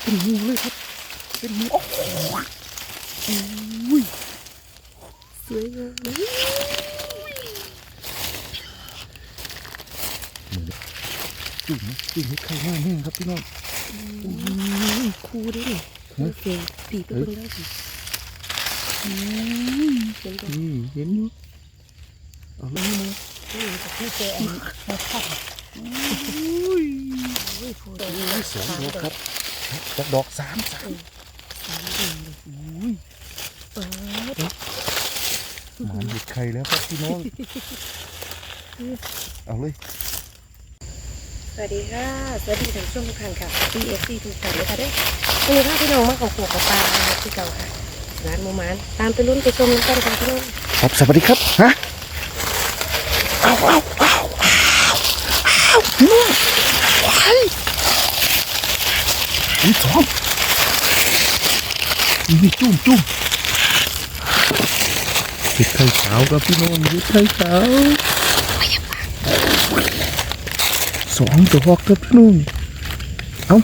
เป็นงูเลยครับ เป็นงูโอ้โหอุ้ยสวยงามจุ่มจุ่มให้ใครว่าแห้งครับพี่น้องคูได้เลยฮะเสียปีกไปเบิ่งได้สินี่เห็นอยู่เอาลยมานี่เจอันมาพักอุ้ยสองดอกครับ จากดอกสามสามสามเดือนเลยอุ้ยเปิดหมาหยุดไข่แล้วครับพี่น้องเอาเลย สวัสดีค่ะ สวัสดีท่านผู้ชมทุกท่านค่ะ BFC ทุกท่านเลยค่ะเด้อวันนี้พาพี่น้องมาของขวบกับปลานะคะที่เก่าค่ะร้านหมูหมานตามไปลุ้นไปชมกันค่ะพี่น้องครับสวัสดีครับฮะเอาเอาเอาเอาเอาพี่น้องว้าย อีสองนี่จุ่มจุ่มเห็ดไข่ขาวครับพี่น้องเห็ดไข่ขาวสองตัวครับพี่น้องเอา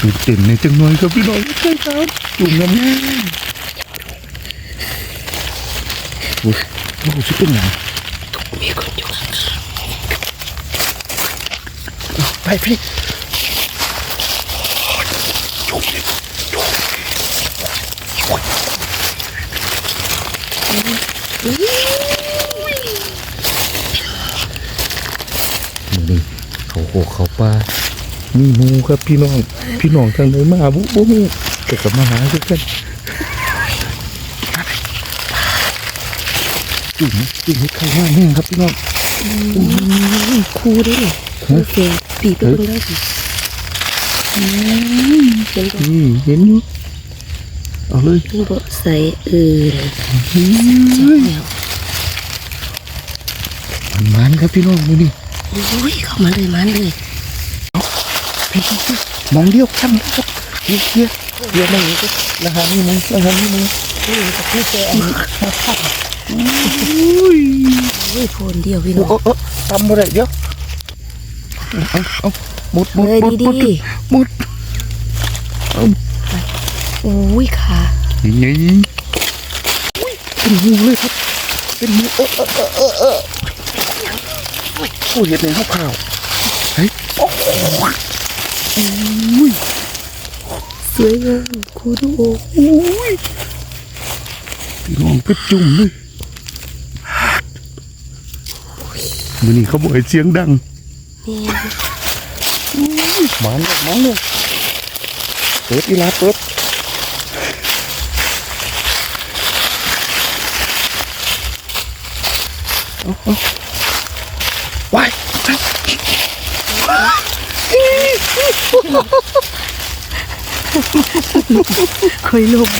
จุดเต็มในจังหน่อยครับพี่น้องเห็ดไข่ขาวจุ่มน้ำแม่โอ้ยโอ้ยชิบเป็นไง มีคนอยู่ข้าง ไปพี่จุ่มเลยจุ่มนี่เขาโหกเขาปลามีหนูครับพี่น้อง พี่น้องทางไหนมาบุบุบุแต่กับมาหาด้วยกันจุ่มจุ่มให้ใครว่าแห้งครับพี่น้องคูได้เลยฮะเสีย ปีกไปเบิ่งได้สิอืมเป็นก็นี่เห็นอยู่เอาเลยเป็นบ่ใส่เออเลยอืมแล้วมันมันครับพี่น้องดูนี่โอ้ยเข้ามาเลยมันเลยพี่มองเดียวกันครับเดี๋ยวเดี๋ยวเดี๋ยวไม่เห็นก็ละหันนี่มึงละหันนี่มึงนี่ก็คือเจออันมาพักอุ้ยโอ้ยโฟนเดียวพี่น้องโอ้โอ้ทำอะไรเดี๋ยว เอาเอาหมดหมดหมดหมดีดหมดเอาโอ้ยขาอย่างงี้อุ้ยเป็นงูเลยครับ เป็นงูเออเออเออเออเออโอ้ยเห็ดในข้าวเปล่าเฮ้ยโอ้โหอุ้ยสวยงามคูดูโออุ้ยพี่น้องไปจุ่มเลยมือนี้เขาบอกให้เสียงดัง มาเลยมาเลยเปิดอีลาเปิดว้ายคอยลม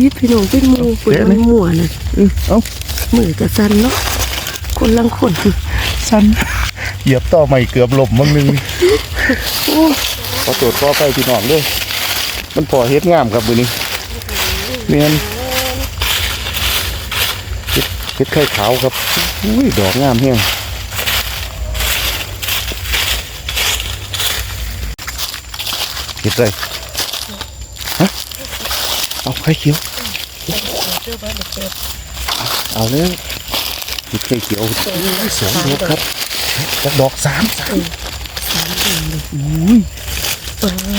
นี่พี่น้องเป็นมูเปวดมัวน่ะอือเอามือกระสันเนาะคนลังคนสัน เหยียบต่อไม่เกือบหลบมั้งนึงโอ้ขอตรวจขอไปพี่น้องด้วยมันพอเฮ็ดงามครับมือนี้เนียนเฮ็ดเฮ็ดไข่ขาวครับอุ้ยดอกงามแฮงเฮ็ดไรฮะเอาไข่เขียวเอาเลยเฮ็ดไข่เขียวอุ้ยสองดอกครับ จากดอกสามสามอุ้ยเปิดหม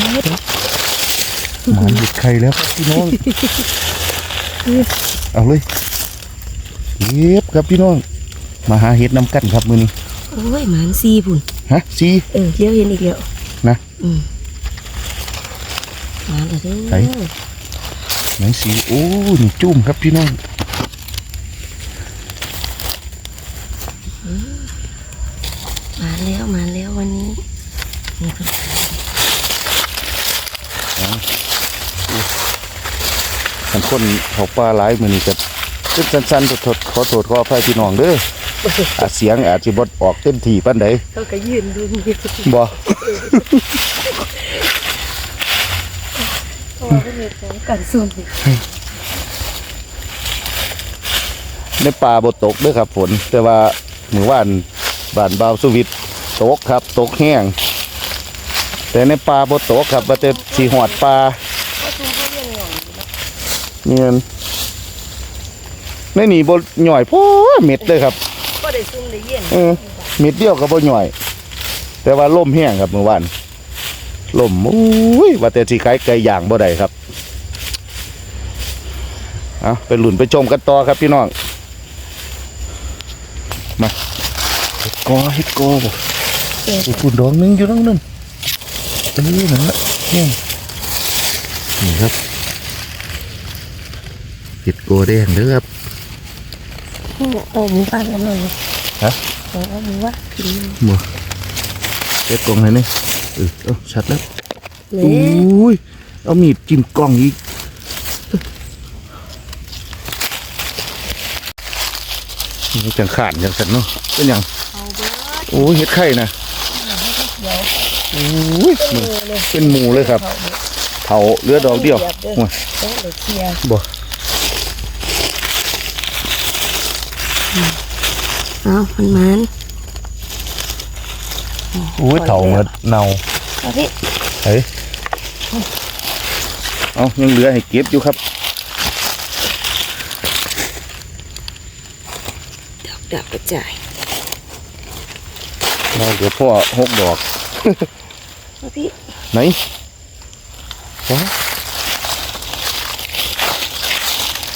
าหยุดไข่แล้วครับพี่น้องเอาเลยเก็บครับพี่น้อง มาหาเห็ดน้ำกันครับมือนี้โอ้ยหมันซีพุ่นฮะสีเออเดี๋ยวเห็นอีกแล้วนะอืมมาแล้วเด้อไหนไหนสีโอ้นี่จุ่มครับพี่น้อง มา แล้วมาแล้ววันนี้นี่เพิ่นทั้งคนเขาปลาหลายมือนี้จะขึ้นสั้นๆถดๆขอโทษขออภัยพี่น้องเด้ออาจเสียงอาจจะบดออกเต็มที่ปานใดเขาก็ยืนดูนี่บ่เพราะว่าเพิ่นเฮ็ดของกันซุ่มนี่ในป่าบดตกเด้อครับฝน แต่ว่าหมู่บ้านบ้านบาวสวิต ตกครับตกแห้งแต่ในปลาบ่ตกครับบ่แต่สีหอดปลาก็ชุมเขาเรียนหน่อยเนียนในนี่บ่หน่อยพอเม็ดเลยครับก็ได้ซุ่มได้เย็นเออเม็ดเดียวก็บ่หน่อย แต่ว่าล่มแห้งครับเมื่อวานล่มอุ้ยว่าแต่สิขายไก่ย่างบ่ได้ครับเอาไปหลุนไปชมกันต่อครับพี่น้องมาเฮ็ดกอเฮ็ดกอบ่ เจ็บไอ้ฝุ่นดอกหนึงอยู่ตรงนั้นเออนั่นละเนี่ยนี่ครับเห็ดโกแดงเด้อครับเอาหมูบ้านกันหน่อยฮะเอาหมูว่ากินหมัวเห็ดกล่องไหนนี่เออเอาชัดแล้วนี่อุ้ยเอามีดจิ้มกล้องอีกนี่จังขานจังสันเนาะเป็นหยังเอาเบิดโอ้ยเห็ดไข่นะเดี๋ยวโอ้ยเป็นหมูเลยเป็นหมูเลยครับเผาเหลือดอกเดียวโอ้ยต้องเดี๋ยวเคลียร์บ่เอามันมันอุ้ยเถาเงดเน่าเอาพี่เฮ้ยเอายังเหลือให้เก็บอยู่ครับดอกดอกกระจายเราเดี๋ยวพ่อหกดอกเอา พี่ไหนว้า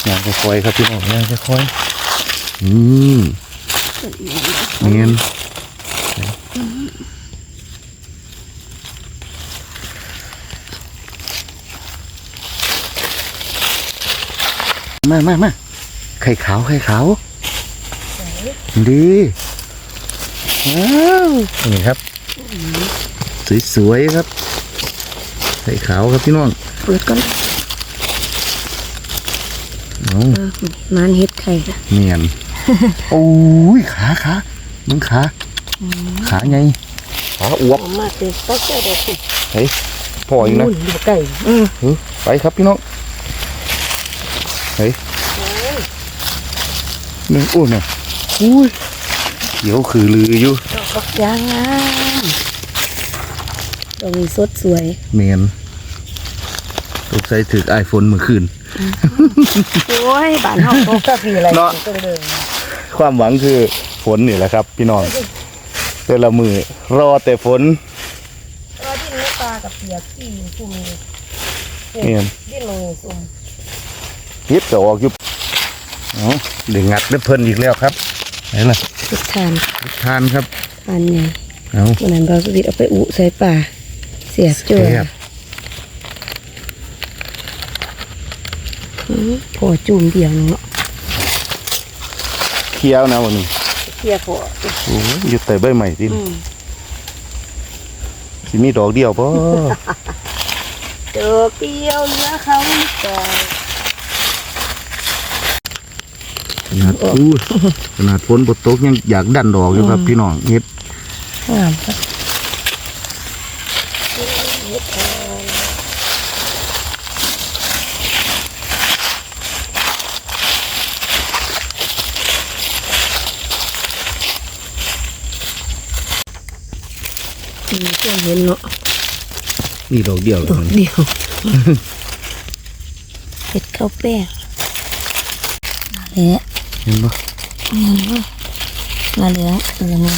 ย่างจะคอยครับพี่น้องย่างจะคอยอืมเนียนมามามาไข่ขาวไข่ขาวดีว้าวนี่ครับ สวยๆครับไข่ขาวครับพี่น้องเปิดก่อนเอาเออมันเฮ็ดไข่ค่ะเนียนโอ้ยขาขามึงขาขาไงขาอวบหอมมากเลยต้องเจอเด็กสิเฮ้ยพ่ออีกนะหุ่นดูไก่อืมเออไปครับพี่น้องเฮ้ยหนึ่งอุ้ยเนี่ยอุ้ยเดี๋ยวคือลืออยู่ดอกบักยางงาม ดอกนี้สดสวยเนียนตกใจถึกไอโฟนเมื่อคืน โอ้ยบ้านเฮาก็กะปีอะไรเนาะต้องเดินความหวังคือฝนนี่แหละครับ พี่น้องแต่ละมือรอแต่ฝนรอดินเนื้อปลากับเปียกที่ซุ่มนี่เนียนดินลงนี่ซุ่มเฮ็ดก็ออกอยู่เอาเดี๋ยวงัดได้เพิ่นอีกแล้วครับไหนล่ะทุกทานทานครับอันนี้เอาวันนั้นเราสุวิทย์เอาไปอุใส่ป่าเสียบจ้วแซ่บอืมพอจุ่มเดียวนึงเนาะเคี้ยวนะวันนี้เสียพอโอ้ยอยู่แต่ใบใหม่ติอืมสิมีดอกเดียวบ่เจอเปียวเนื้อเขาก่อนขนาดอู้ ขนาดฝนบ่ตกยังอยากดันดอกอยู่ครับพี่น้องเฮ็ดงามครับ มีเพื่อนเห็นเนาะนี่ดอกเดียวดอกเดียวเห็ดข้าวแป้งมาแล้วเห็นบ่มาแล้วอะไรมา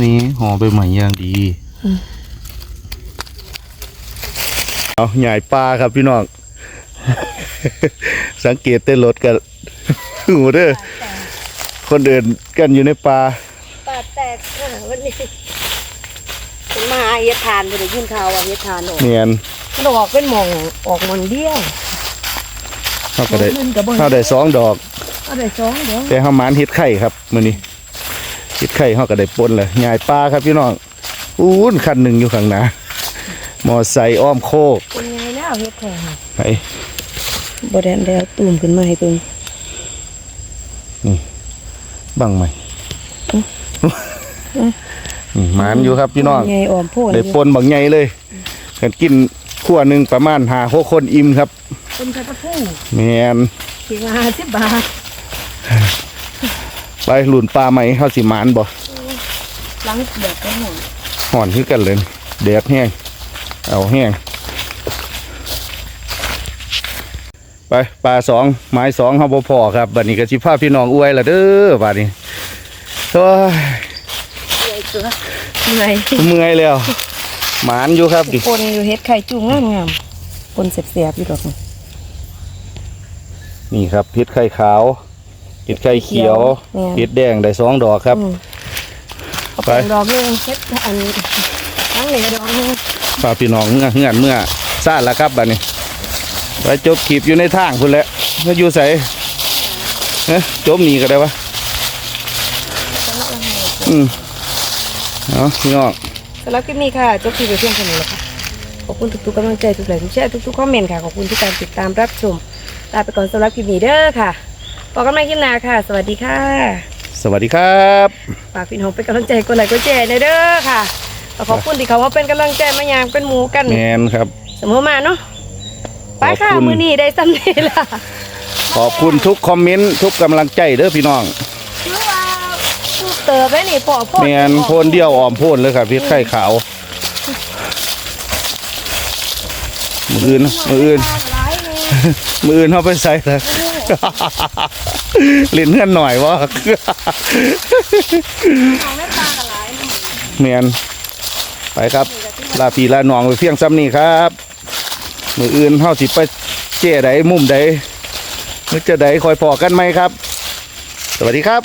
นี่ห่อใบใหม่อย่างดีอืมเอาใหญ่ปลาครับพี่น้อง สังเกตเต้นรถกันหูเด้อคนเดินกันอยู่ในป่าปาแตกค่ะ วันนี้เป็นมาเฮ็ดทานไปได้ยินข่าวว่าเฮ็ดทานออกเนียนมันออกเป็นหมองออกหมองเดียวเขาก็ได้หม้องอื่นกับบ่เขาได้สองดอกเอาได้สองเดี๋ยวแต่เขาหมานเฮ็ดไข่ครับมื้อนี้เฮ็ดไข่เขาก็ได้ปนเลยใหญ่ปลาครับพี่น้องอู้นคันหนึ่งอยู่ข้างหน้ามอไซค์อ้อมโคกเป็นไงแล้วเฮ็ดแทนไปบ่ได้ได้เอาตุ่มขึ้นมาให้ตุ่มบังไหมนี่ หมานอยู่ครับพี่น้องใหญ่อ่อมโพนได้ปนบักใหญ่เลยกันกินขั้วหนึ่งประมาณห้าหกคนอิ่มครับเป็นกระทู้แมนคิดว่า50บาทไปหลุนปลาไหมเขาสิหมานบ่ล้างเดือดก็หมดห่อนขึ้นกันเลยแดดแห้งเอาแห้งไปปลาสองไม้สองเขาบ่พอครับบัดนี้ก็สิพาพี่น้องอวยละเด้อบัดนี้โอ้ย เหนื่อยเมื่อยแล้ว หมานอยู่ครับดิปนอยู่เฮ็ดไข่จุ่มงามงามๆปนเสียบๆอยู่ดอกนี่นี่ครับเห็ดไข่ขาวเห็ดไข่เขียวเนี่ยเห็ดแดงได้สองดอกครับอืมเอาไปไปดอกหนึงเฮ็ดอันนี้ล้างเหลือดอกหนึงฝากพี่น้องเงื่อนเงื่อนเมื่อซ่านแล้วครับบัดนี้ไปจบคลิปอยู่ในทางพุ่นแหละมาอยู่ใส่เอ๊ะจบหนีก็ได้วะอืม เอาพี่น้องสำหรับคลิปนี้ค่ะจบคลิปไปเพียงเท่านี้แล้วค่ะขอบคุณทุกๆกำลังใจทุกไลค์ทุกแชร์ทุกๆคอมเมนต์ค่ะขอบคุณที่การติดตามรับชมลาไปก่อนสำหรับคลิปนี้เด้อค่ะพบกันใหม่คลิปหน้าค่ะ สวัสดีค่ะสวัสดีครับฝากพี่น้องเป็นกำลังใจกดไลค์กดแชร์หน่อยเด้อค่ะก็ขอบคุณที่เขาว่าเป็นกำลังใจมายามเป็นหมูกันแมนครับเสมอมาเนาะไปค่ะขอบคุณมือนี้ได้สำเร็จละขอบคุณทุกคอมเมนต์ทุกกำลังใจเด้อพี่น้องถือว่าลูก เติบได้นี่พอพ่อแมนโพนเดียวออมโพนเลยครับเห็ดไข่ขาวมืออื่นมืออื่นหลายเลยมืออื่นเขาไปใส่เลยเล่นเงื่อนหน่อยวะเอาแม่ปลาหลายเลยเมียนไปครับ ลาพีลาหนองไปเพียงซ้ำนี่ครับ มืออื่นเฮาสิไปเจ้ใดมุมใดมือจะใดคอยพอกันไหมครับ สวัสดีครับ